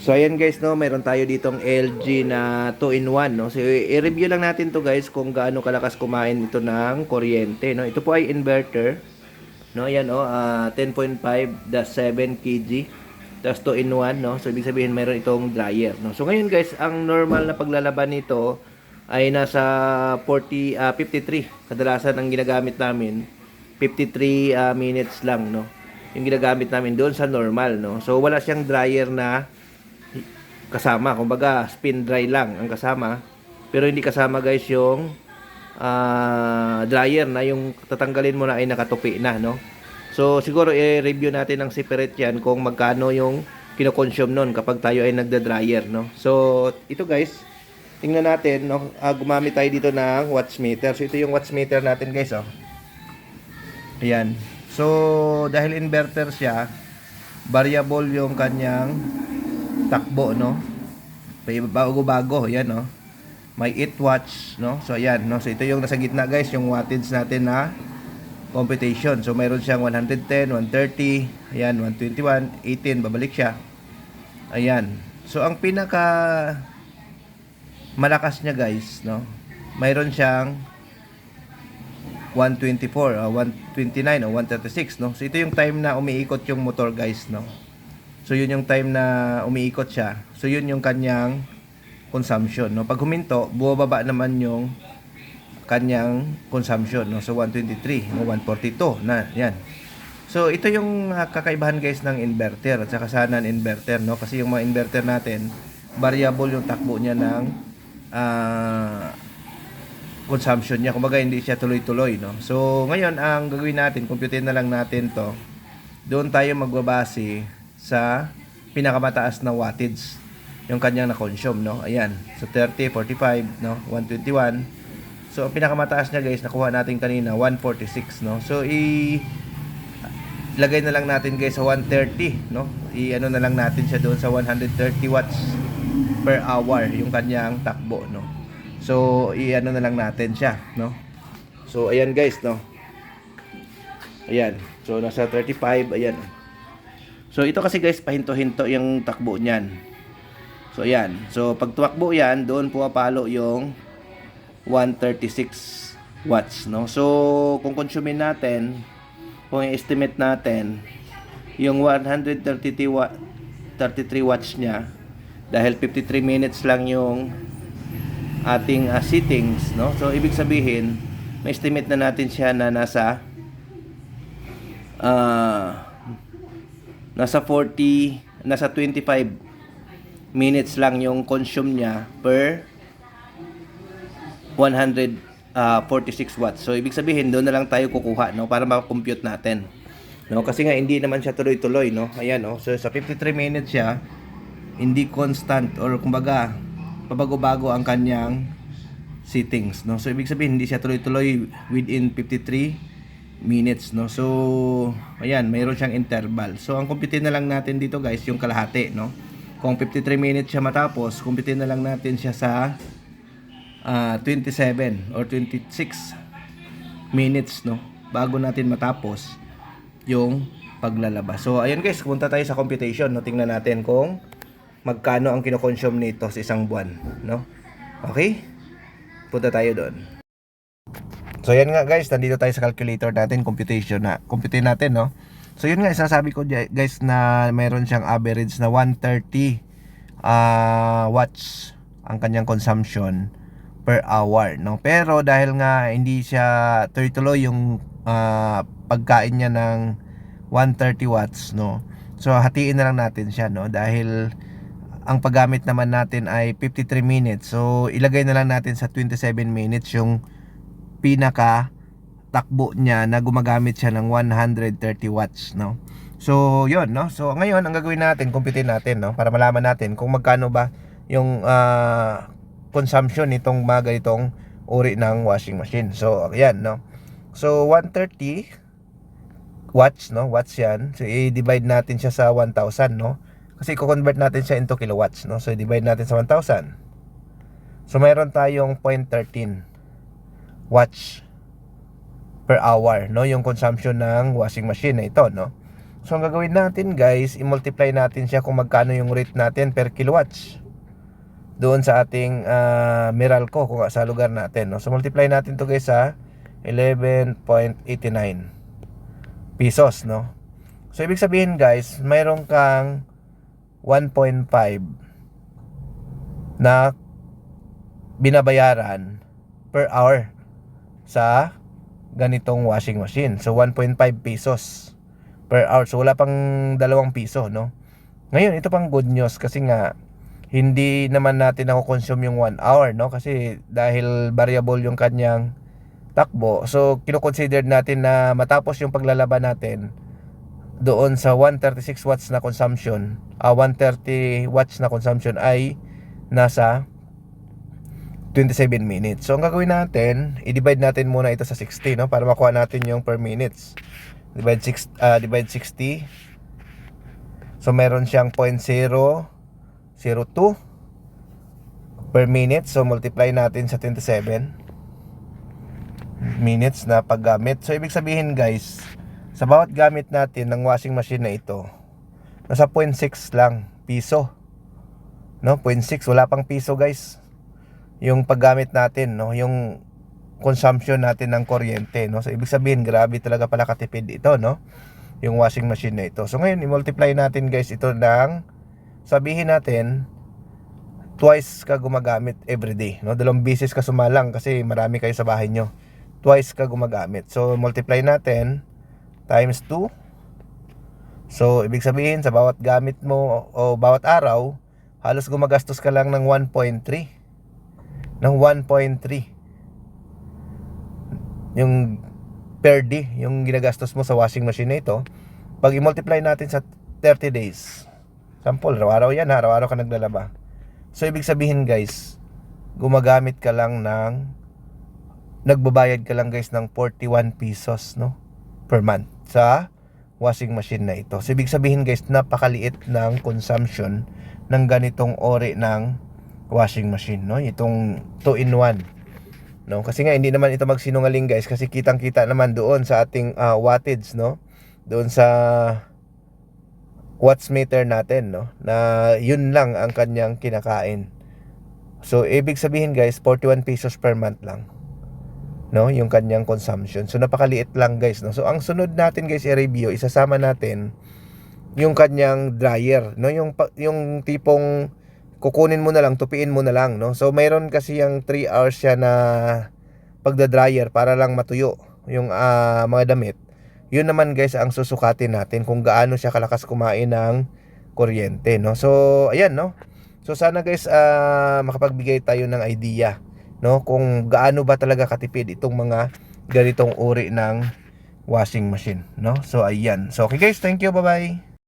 So ayan guys no, meron tayo ditong LG na 2-in-1 no. So i-review lang natin to guys kung gaano kalakas kumain ito ng kuryente no. Ito po ay inverter. No, ayan oh, ah, 10.5 the 7 kg. Tapos 2-in-1 no. So ibig sabihin meron itong dryer no. So ngayon guys, ang normal na paglalaban nito ay nasa 40 ah, 53. Kadalasan ang ginagamit namin 53 ah, minutes lang no. Yung ginagamit namin doon sa normal no. So wala siyang dryer na kasama. Kumbaga, spin dry lang ang kasama. Pero hindi kasama guys yung ah, dryer na yung tatanggalin mo na ay nakatupi na, no? So, siguro i-review natin ng separate yan kung magkano yung kinoconsume nun kapag tayo ay nagda-dryer, no? So, ito guys, tingnan natin, no? Ah, gumamit tayo dito ng watts meter. So, ito yung watts meter natin guys, oh. Ayan. So, dahil inverter siya, variable yung kanyang takbo, no? Bago-bago, yan, no? May 8 watts, no? So, ayan, no? So, ito yung nasa gitna, guys, yung wattage natin na computation. So, mayroon siyang 110, 130, ayan, 121, 18, babalik siya. Ayan. So, ang pinaka malakas niya, guys, no? Mayroon siyang 124, uh, 129 o 136, no? So ito yung time na umiikot yung motor, guys, no? So yun yung time na umiikot siya. So yun yung kanyang consumption, no? Pag huminto, bumababa naman yung kanyang consumption, no? So 123, no? 142 na, yan. So ito yung uh, kakaibahan guys ng inverter at saka sa non-inverter, no? Kasi yung mga inverter natin, variable yung takbo niya ng ah consumption niya. Kumbaga hindi siya tuloy-tuloy, no? So, ngayon ang gagawin natin, computerin na lang natin 'to. Doon tayo magbabase sa pinakamataas na wattage yung kanyang na-consume, no? Ayan. So 30, 45, no? 121. So, ang pinakamataas niya, guys, nakuha natin kanina 146, no? So, i lagay na lang natin guys sa 130, no? I-ano na lang natin siya doon sa 130 watts per hour yung kanyang takbo, no? So, i-ano na lang natin siya, no? So, ayan guys, no? Ayan. So, nasa 35, ayan. So, ito kasi guys, pahinto-hinto yung takbo niyan. So, ayan. So, pag tumakbo yan, doon pumapalo yung 136 watts, no? So, kung konsumin natin, kung i-estimate natin, yung 133 watt 33 watts niya dahil 53 minutes lang yung ating uh, sittings, no? So ibig sabihin, may estimate na natin siya na nasa ah nasa 40, nasa 25 minutes lang yung consume niya per 146 watts. So ibig sabihin, doon na lang tayo kukuha, no, para ma-compute natin. No, kasi nga hindi naman siya tuloy-tuloy, no. Ayan, no. So sa 53 minutes siya, hindi constant or kumbaga pabago-bago ang kanyang settings no so ibig sabihin hindi siya tuloy-tuloy within 53 minutes no so ayan mayroon siyang interval so ang kumpitin na lang natin dito guys yung kalahati no kung 53 minutes siya matapos kumpitin na lang natin siya sa ah, 27 or 26 minutes no bago natin matapos yung paglalabas so ayan guys punta tayo sa computation no tingnan natin kung magkano ang kinokonsume nito sa isang buwan, no? Okay? Punta tayo doon. So yan nga guys, nandito tayo sa calculator natin, computation na. Compute natin, no? So yun nga, sasabi ko guys na mayroon siyang average na 130 ah watts ang kanyang consumption per hour, no? Pero dahil nga hindi siya tuloy-tuloy yung ah, pagkain niya ng 130 watts, no? So hatiin na lang natin siya, no? Dahil ang paggamit naman natin ay 53 minutes. So, ilagay na lang natin sa 27 minutes yung pinaka takbo niya na gumagamit siya ng 130 watts, no? So, yun, no? So, ngayon, ang gagawin natin, computein natin, no? Para malaman natin kung magkano ba yung ah, consumption nitong mga ganitong uri ng washing machine. So, ayan, no? So, 130 watts, no? Watts yan. So, i-divide natin siya sa 1,000, no? Kasi i-convert natin siya into kilowatts, no? So, divide natin sa 1,000. So, mayroon tayong 0.13 watts per hour, no? Yung consumption ng washing machine na ito, no? So ang gagawin natin guys, i-multiply natin siya kung magkano yung rate natin per kilowatts doon sa ating ah, Meralco kung sa lugar natin. No? So multiply natin to guys sa 11.89 pesos. No? So ibig sabihin guys, mayroon kang 1.5 na binabayaran per hour sa ganitong washing machine. So 1.5 pesos per hour. So wala pang dalawang piso, no? Ngayon, ito pang good news kasi nga hindi naman natin ako consume yung 1 hour, no? Kasi dahil variable yung kanyang takbo. So kino-consider natin na matapos yung paglalaban natin doon sa 136 watts na consumption, ah 130 watts na consumption ay nasa 27 minutes. So ang gagawin natin, i-divide natin muna ito sa 60 no para makuha natin yung per minutes. Divide 6 ah, divide 60. So meron siyang 0.002 per minute. So multiply natin sa 27 minutes na paggamit. So ibig sabihin guys, sa bawat gamit natin ng washing machine na ito, nasa 0.6 lang piso. No, 0.6 wala pang piso guys. Yung paggamit natin, no, yung consumption natin ng kuryente, no. So ibig sabihin grabe talaga pala katipid ito, no. Yung washing machine na ito. So ngayon i-multiply natin guys ito ng sabihin natin twice ka gumagamit every day, no. Dalawang beses ka sumalang kasi marami kayo sa bahay nyo. Twice ka gumagamit. So multiply natin times 2. So ibig sabihin sa bawat gamit mo o bawat araw, halos gumagastos ka lang ng 1.3 ng 1.3 yung per day yung ginagastos mo sa washing machine na ito pag i-multiply natin sa 30 days sample araw-araw yan araw-araw ka naglalaba. So ibig sabihin guys gumagamit ka lang ng nagbabayad ka lang guys ng 41 pesos no per month sa washing machine na ito. So ibig sabihin guys napakaliit ng consumption ng ganitong ori ng washing machine no? Itong 2 in 1 no? Kasi nga hindi naman ito magsinungaling guys kasi kitang-kita naman doon sa ating ah, wattage no? Doon sa watts meter natin no? Na yun lang ang kanyang kinakain. So ibig sabihin guys 41 pesos per month lang no? Yung kanyang consumption. So napakaliit lang guys no? So ang sunod natin guys i-review isasama natin yung kanyang dryer no? Yung yung tipong kukunin mo na lang, tupiin mo na lang, no? So, mayroon kasi yung 3 hours siya na pagda-dryer para lang matuyo yung ah, mga damit. Yun naman guys ang susukatin natin kung gaano siya kalakas kumain ng kuryente, no? So, ayan, no? So, sana guys ah, makapagbigay tayo ng idea, no? Kung gaano ba talaga katipid itong mga ganitong uri ng washing machine, no? So, ayan. So, okay guys, thank you, bye-bye.